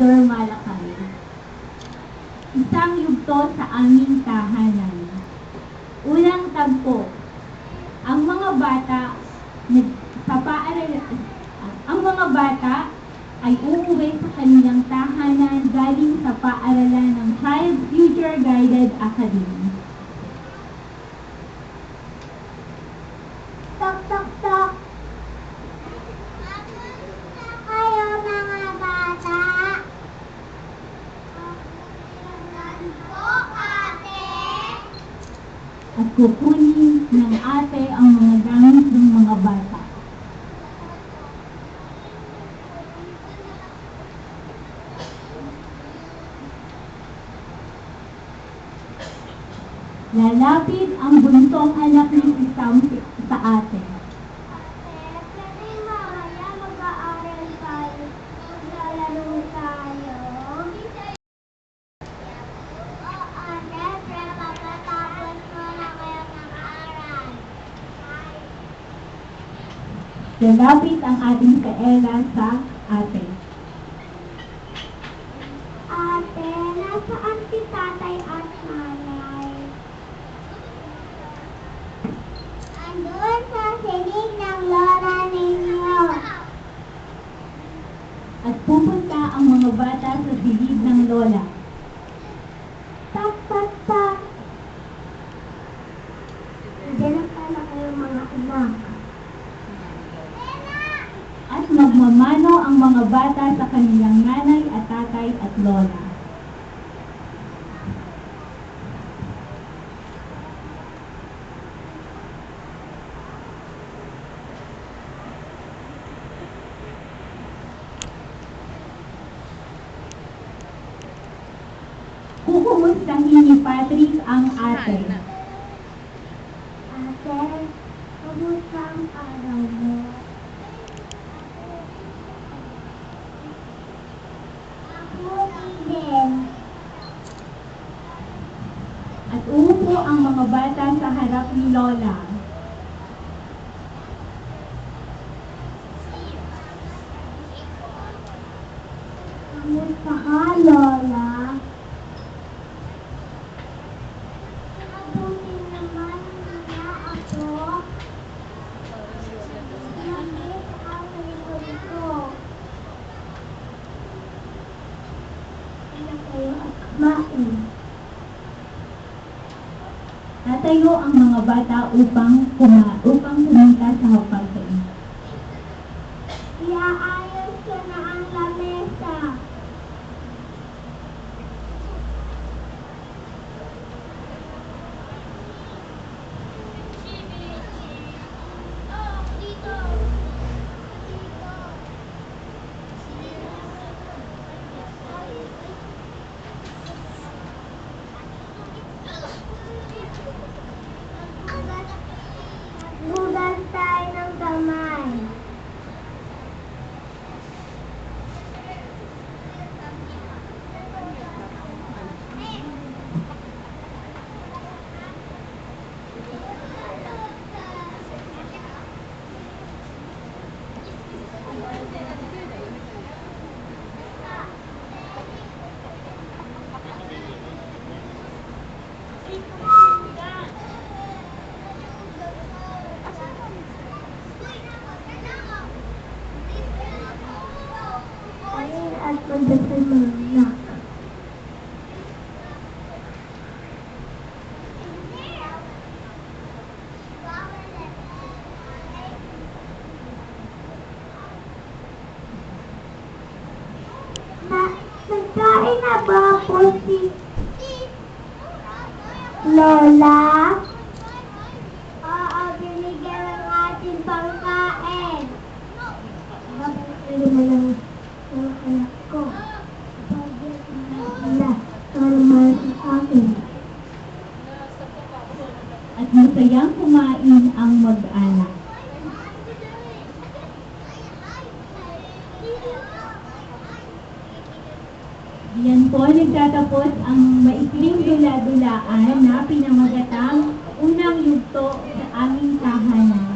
Mayor Malakay. Isang yugto sa aming tahanan. Unang tagpo. Ang mga bata nag- sa paaral ang mga bata ay uuwi sa kanilang tahanan galing sa paaralan ng Child Future Guided Academy. Tok, tok, tok. Kayo mga bata. Po, ate. at kukunin ng ate ang mga gamit ng mga bata. Lalapit ang buntong anak si Sam sa. Ate, pwede mamaya mag-aaral tayo. Maglalaro tayo. O, ate, pero pagkatapos mo na kayo mag-aaral. Lalapit ang ating kaela sa ate. Ate, nasaan si tatay at nanay? Andun sa sinig ng lola ninyo. At pupunta ang mga bata sa silid ng lola. Tak, tak, tak. Diyan na pala kayo mga anak. At magmamano ang bata sa kanilang nanay at tatay at lola. Kukumustahin ni Patrick ang. Ate, kamusta ang araw mo? Ako din. At uupo ang mga bata sa harap ni Lola. Kamusta ka, Lola? Mabuti naman na ako. Bakit ang likod ko? Ano kayo at kumain? Tatayo ang mga bata upang kuma, upang pumunta sa hapagkainan. Iaayos ko na ang lamesa. Hugas tayo ng kamay. Ayun at pagdasal mo na. Na, nagkain na ba po si Lola? Oo, binigyan ng ating pangkain. Pwede mo lang ang anak ko? Pagyan na mahal sa akin. At masayang kumain ang mag-anak. Po nagtatapos ang maikling dula-dulaan na pinamagatang unang yugto sa aming tahanan.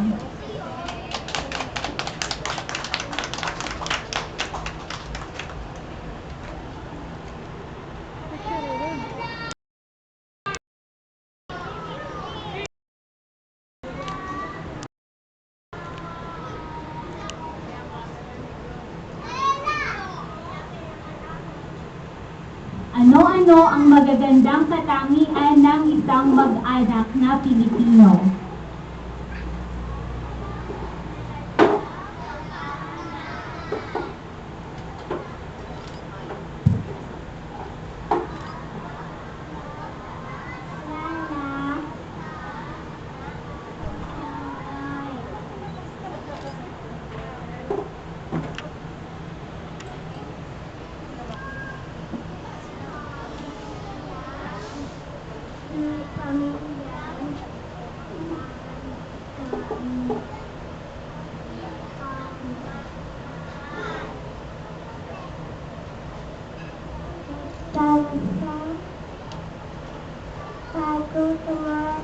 Ano ang magagandang katangian ng isang mag-anak na Pilipino? 都说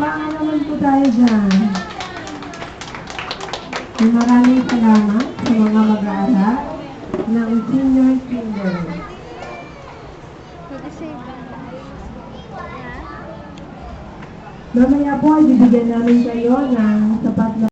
naman po tayo dyan. Maraming salamat sa mga mag-aaral ng senior kinder. Mamaya po, ibibigyan namin kayo ng sapat